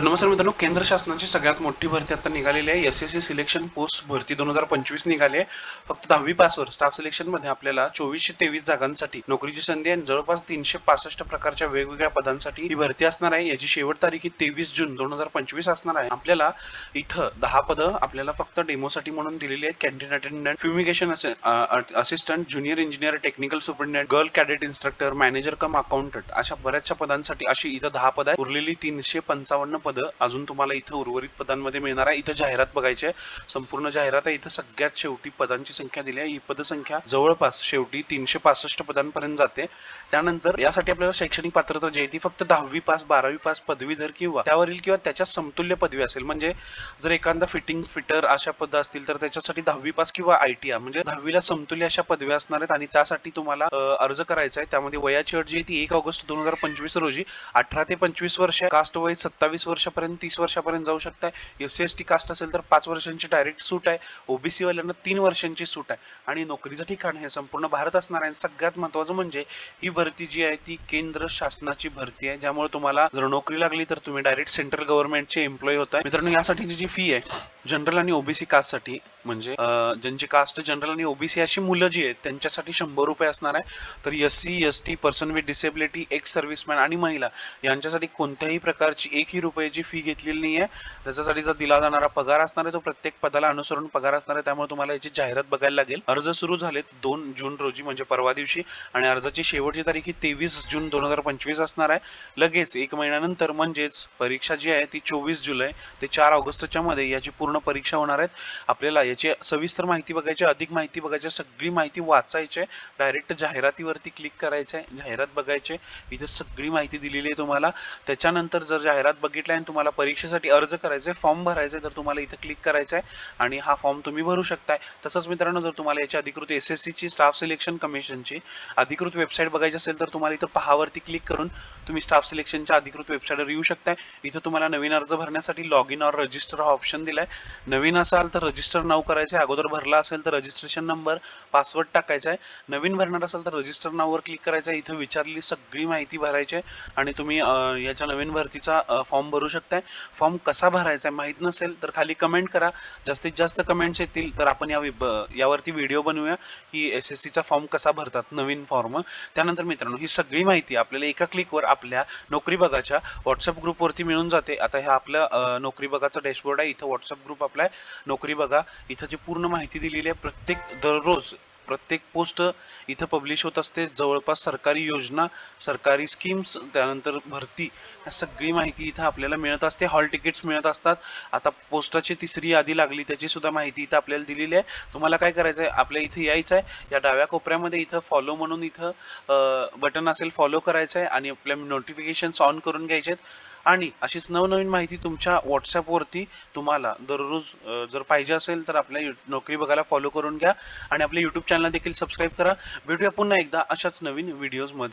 तर नमस्कार मित्रांनो केंद्र शासनाची सगळ्यात मोठी भरती आता निघालेली आहे. S S C selection post भरती दोन हजार पंचवीस निघाली आहे. फक्त दहावी पासवर स्टाफ सिलेक्शनमध्ये आपल्याला चोवीसशे तेवीस जागांसाठी नोकरीची संधी आणि जवळपास तीनशे पासष्ट प्रकारच्या वेगवेगळ्या पदांसाठी ही भरती असणार आहे. याची शेवट तारीख ही तेवीस जून दोन हजार पंचवीस असणार आहे. आपल्याला इथं दहा पदं आपल्याला फक्त डेमोसाठी म्हणून दिलेली आहेत. Canteen attendant fumigation assistant junior engineer technical superintendent girl cadet instructor manager cum accountant अशा बऱ्याचशा पदांसाठी अशी इथं दहा पद आहे उरलेली तीनशे पंचावन्न पदं अजून तुम्हाला इथं उर्वरित पदांमध्ये मिळणार आहे. इथं जाहिरात बघायची आहे. संपूर्ण जाहिरात आहे. इथं सगळ्यात शेवटी पदांची संख्या दिली आहे. ही पदसंख्या जवळपास शेवटी तीनशे पासष्ट पदांपर्यंत जाते. त्यानंतर यासाठी आपल्याला शैक्षणिक पात्रता जी आहे ती फक्त दहावी पास बारावी पास पदवीधर किंवा त्यावरील किंवा त्याच्या समतुल्य पदवी असेल. म्हणजे जर एखादा फिटिंग फिटर अशा पद असतील तर त्याच्यासाठी दहावी पास किंवा आय टी म्हणजे दहावीला समतुल्य अशा पदव्या असणार आहेत. आणि त्यासाठी तुम्हाला अर्ज करायचा आहे. त्यामध्ये वयाची अट जी आहे ती एक ऑगस्ट दोन हजार पंचवीस रोजी अठरा ते पंचवीस वर्ष कास्ट वय सत्तावीस वर्ष वर्षापर्यंत तीस वर्षापर्यंत जाऊ शकताय. S C S T caste असेल तर पाच वर्षांची डायरेक्ट सूट आहे. ओबीसी वाल्यांना तीन वर्षांची सूट आहे. आणि नोकरीचं ठिकाण हे संपूर्ण भारत असणार आहे. आणि सगळ्यात महत्वाचं म्हणजे ही भरती जी आहे ती केंद्र शासनाची भरती आहे. ज्यामुळे तुम्हाला जर नोकरी लागली तर तुम्ही डायरेक्ट सेंट्रल गव्हर्नमेंटचे एम्प्लॉई होत आहे मित्रांनो यासाठीची जी फी आहे जनरल आणि ओबीसी कास्टसाठी म्हणजे ज्यांची कास्ट जनरल आणि ओबीसी अशी मुलं जी आहेत त्यांच्यासाठी शंभर रुपये असणार आहे. तर S C S T person with disability ex serviceman आणि महिला यांच्यासाठी कोणत्याही प्रकारची एकही रुपयाची फी घेतलेली नाही आहे त्याच्यासाठी जर दिला जाणारा पगार असणार आहे तो प्रत्येक पदाला अनुसरून पगार असणार आहे त्यामुळे तुम्हाला याची जाहिरात बघायला लागेल. अर्ज सुरू झालेत दोन जून रोजी म्हणजे परवा दिवशी आणि अर्जाची शेवटची तारीख ही तेवीस जून दोन हजार पंचवीस असणार आहे. लगेच एक महिन्यानंतर म्हणजेच परीक्षा जी आहे ती चोवीस जुलै ते चार ऑगस्टच्या मध्ये याची पूर्ण परीक्षा होणार आहेत. आपल्याला याची सविस्तर माहिती बघायची आहे, अधिक माहिती बघायची आहे, सगळी माहिती वाचायची आहे. डायरेक्ट जाहिरातीवरती क्लिक करायचं आहे जाहिरात बघायची आहे. इथे सगळी माहिती दिलेली आहे तुम्हाला. त्याच्यानंतर जर जाहिरात बघितल्या आणि तुम्हाला परीक्षेसाठी अर्ज करायचा आहे फॉर्म भरायचा आहे तर तुम्हाला इथं क्लिक करायचं आहे आणि हा फॉर्म तुम्ही भरू शकताय. तसंच मित्रांनो जर तुम्हाला याची अधिकृत एस एस ची स्टाफ सिलेक्शन कमिशनची अधिकृत वेबसाईट बघायची असेल तर तुम्हाला इथं पहावरती क्लिक करून तुम्ही स्टाफ सिलेक्शनच्या अधिकृत वेबसाईटवर येऊ शकताय. इथं तुम्हाला नवीन अर्ज भरण्यासाठी लॉग इन ऑर रजिस्टर हा ऑप्शन दिलाय. नवीन असाल तर रजिस्टर नाव करायचं आहे अगोदर भरला असेल तर रजिस्ट्रेशन नंबर पासवर्ड टाकायचा आहे नवीन भरणार असाल तर रजिस्टर नाववर क्लिक करायचं आहे इथं विचारलेली सगळी माहिती भरायची आहे. आणि तुम्ही याच्या नवीन भरतीचा फॉर्म भरू शकताय. फॉर्म कसा भरायचा आहे माहीत नसेल तर खाली कमेंट करा. जास्तीत जास्त कमेंट्स येतील तर आपण या वि- ब- यावरती व्हिडिओ बनवूया की एस एस सीचा फॉर्म कसा भरतात नवीन फॉर्म. त्यानंतर मित्रांनो ही सगळी माहिती आपल्याला एका क्लिकवर आपल्या नोकरी बघाच्या व्हॉट्सअप ग्रुपवरती मिळून जाते. आता ह्या आपलं नोकरी बघाचा डॅशबोर्ड आहे. इथं व्हॉट्सअप ग्रुप आपला आहे नोकरी बघा. इथं जी पूर्ण माहिती दिलेली आहे प्रत्येक दररोज प्रत्येक पोस्ट इथं पब्लिश होत असते. जवळपास सरकारी योजना सरकारी स्कीम्स त्यानंतर भरती ह्या सगळी माहिती इथं आपल्याला मिळत असते. हॉल तिकीट्स मिळत असतात. आता पोस्टाची तिसरी यादी लागली त्याची सुद्धा माहिती इथं आपल्याला दिलेली आहे. तुम्हाला काय करायचं आहे आपल्या इथं यायचं आहे. या डाव्या कोपऱ्यामध्ये इथं फॉलो म्हणून इथं बटन असेल फॉलो करायचं आहे आणि आपल्या नोटिफिकेशन्स ऑन करून घ्यायचे आहेत आणि अशीच नवनवीन माहिती तुमच्या व्हॉट्सॲपवरती तुम्हाला दररोज जर पाहिजे असेल तर आपल्या नोकरी बघायला फॉलो करून घ्या आणि आपल्या यूट्यूब चॅनल देखील सबस्क्राईब करा. भेटूया पुन्हा एकदा अशाच नवीन व्हिडिओजमध्ये